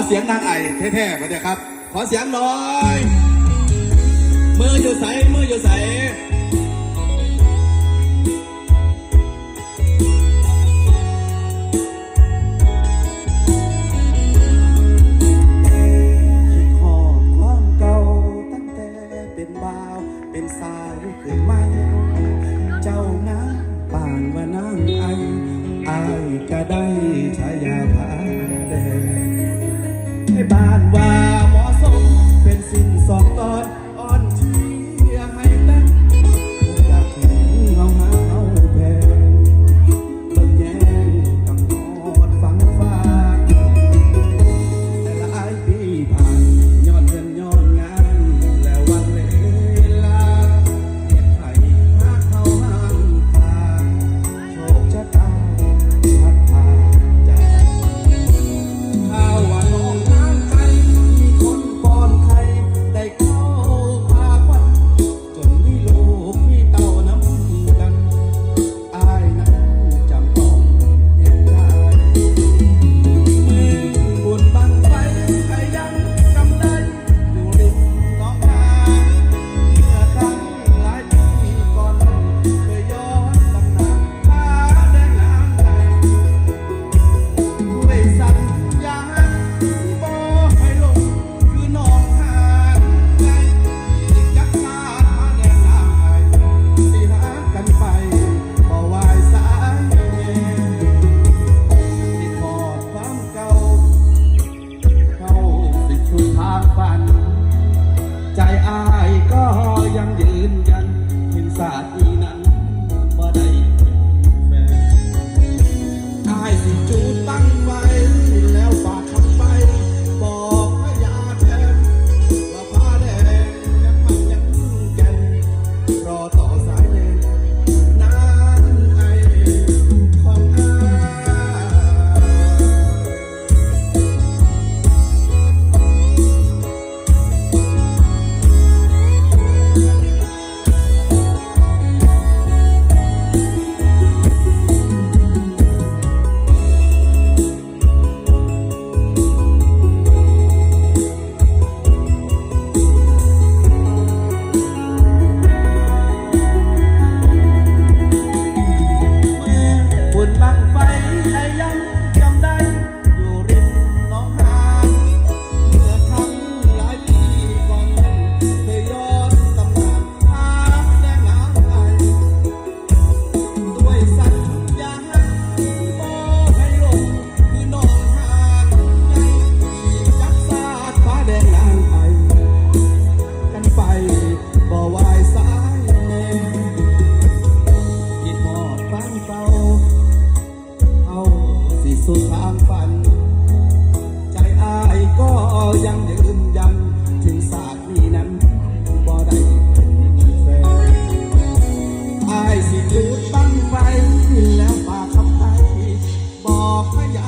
ขอเสียงนางไอ้แท้ๆมาเถอะครับ ขอเสียงหน่อย มืออยู่ใส่มืออยู่ใสป่านว่าน้ำไออาก็ได้ชายาผา Yes, สุดทางฝัน ใจอายก็ยังยืนยันถึงศาสตร์นี้นั้นบ่ได้เป็นแฟนอายสิจุดตั้งไฟแล้วปากคำไทยบอกขยา